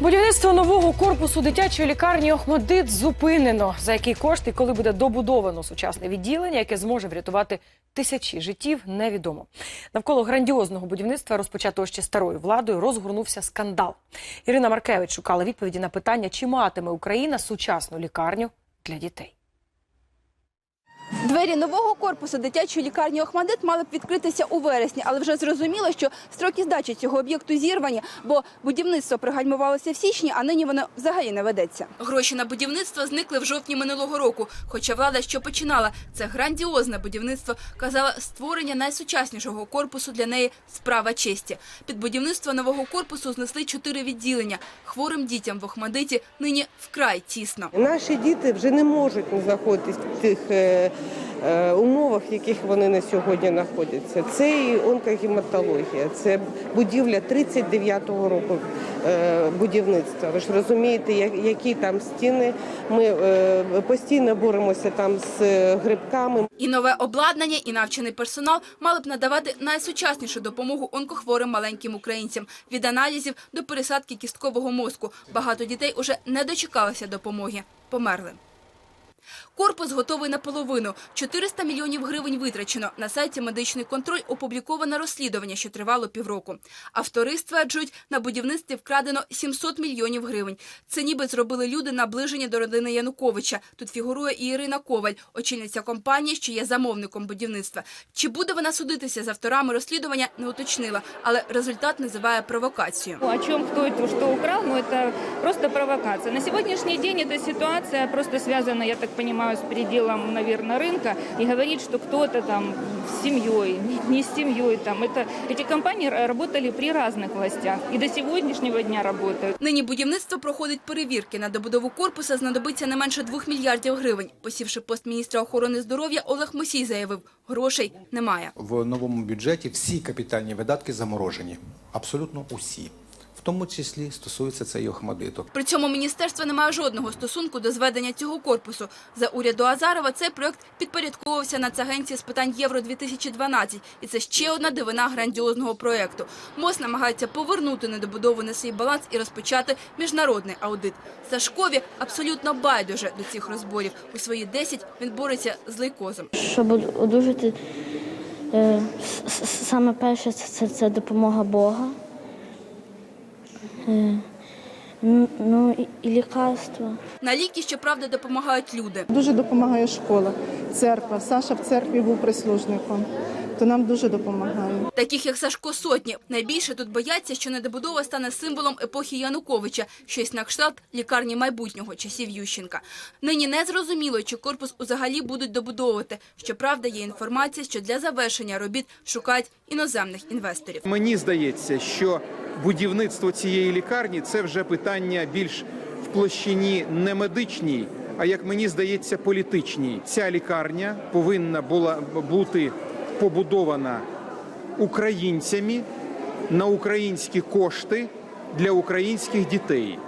Будівництво нового корпусу дитячої лікарні Охмадит зупинено. За який кошт і коли буде добудовано сучасне відділення, яке зможе врятувати тисячі життів, невідомо. Навколо грандіозного будівництва, розпочатого ще старою владою, розгорнувся скандал. Ірина Маркевич шукала відповіді на питання, чи матиме Україна сучасну лікарню для дітей. Двері нового корпусу дитячої лікарні Охмадит мали б відкритися у вересні, але вже зрозуміло, що строки здачі цього об'єкту зірвані, бо будівництво пригальмувалося в січні, а нині воно взагалі не ведеться. Гроші на будівництво зникли в жовтні минулого року. Хоча влада, що починала це грандіозне будівництво, казала створення найсучаснішого корпусу для неї справа честі. Під будівництво нового корпусу знесли чотири відділення. Хворим дітям в Охмадиті нині вкрай тісно. Наші діти вже не можуть знаходитись в тих е, умовах, в яких вони на сьогодні знаходяться. Це і онкогематологія, це будівля 39-го року е, будівництва. Ви ж розумієте, які там стіни. Ми е, постійно боремося там з е, грибками. І нове обладнання, і навчений персонал мали б надавати найсучаснішу допомогу онкохворим маленьким українцям від аналізів до пересадки кісткового мозку. Багато дітей уже не дочекалися допомоги, померли. Корпус готовий наполовину. 400 мільйонів гривень витрачено. На сайті «Медичний контроль» опубліковане розслідування, що тривало півроку. Автори стверджують, на будівництві вкрадено 700 мільйонів гривень. Це ніби зробили люди, наближені до родини Януковича. Тут фігурує і Ірина Коваль, очільниця компанії, що є замовником будівництва. Чи буде вона судитися з авторами розслідування, не уточнила, але результат називає провокацією. О чем кто это что украл, ну это просто провокация. На сегодняшний день эта ситуация просто связана, я так понимаю, с пределом, наверное, рынка и говорит, что кто-то там с семьей, не с семьей там. Это, эти компании ра- работали при разных властях и до сегодняшнего дня работают. Нині будівництво проходить перевірки. На добудову корпуса знадобиться не менше 2 мільярдів гривень. Посівши пост міністра охорони здоров'я, Олег Мусій заявив, грошей немає. В новому бюджеті всі капітальні видатки заморожені. Абсолютно усі. Тому числі стосується це і Охмадиту. При цьому міністерство не має жодного стосунку до зведення цього корпусу. За уряду Азарова цей проект підпорядковувався Нацагенції з питань Євро-2012. І це ще одна дивина грандіозного проекту. МОЗ намагається повернути недобудову на свій баланс і розпочати міжнародний аудит. Сашкові абсолютно байдуже до цих розборів. У свої 10 він бореться з лейкозом. Щоб одужати, е, саме перше це, це, це допомога Бога. Е, ну і лікарства. На ліки, щоправда, допомагають люди. Дуже допомагає школа, церква. Саша в церкві був прислужником, то нам дуже допомагає. Таких як Сашко сотні. Найбільше тут бояться, що недобудова стане символом епохи Януковича, щось на кшталт лікарні майбутнього часів Ющенка. Нині не зрозуміло, чи корпус взагалі будуть добудовувати. Щоправда, є інформація, що для завершення робіт шукають іноземних інвесторів. Мені здається, що будівництво цієї лікарні це вже питання більш в площині не медичній, а як мені здається, політичній. Ця лікарня повинна була бути побудована українцями на українські кошти для українських дітей.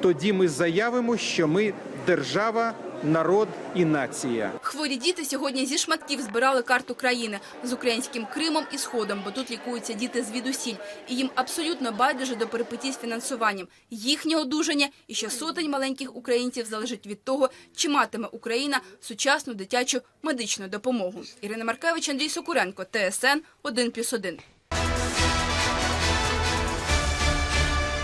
Тоді ми заявимо, що ми держава, народ і нація. Хворі діти сьогодні зі шматків збирали карту країни з українським Кримом і Сходом, бо тут лікуються діти звідусіль. І їм абсолютно байдуже до перипетій з фінансуванням. Їхнє одужання і ще сотень маленьких українців залежить від того, чи матиме Україна сучасну дитячу медичну допомогу. Ірина Маркевич, Андрій Сокуренко, ТСН 1+,1.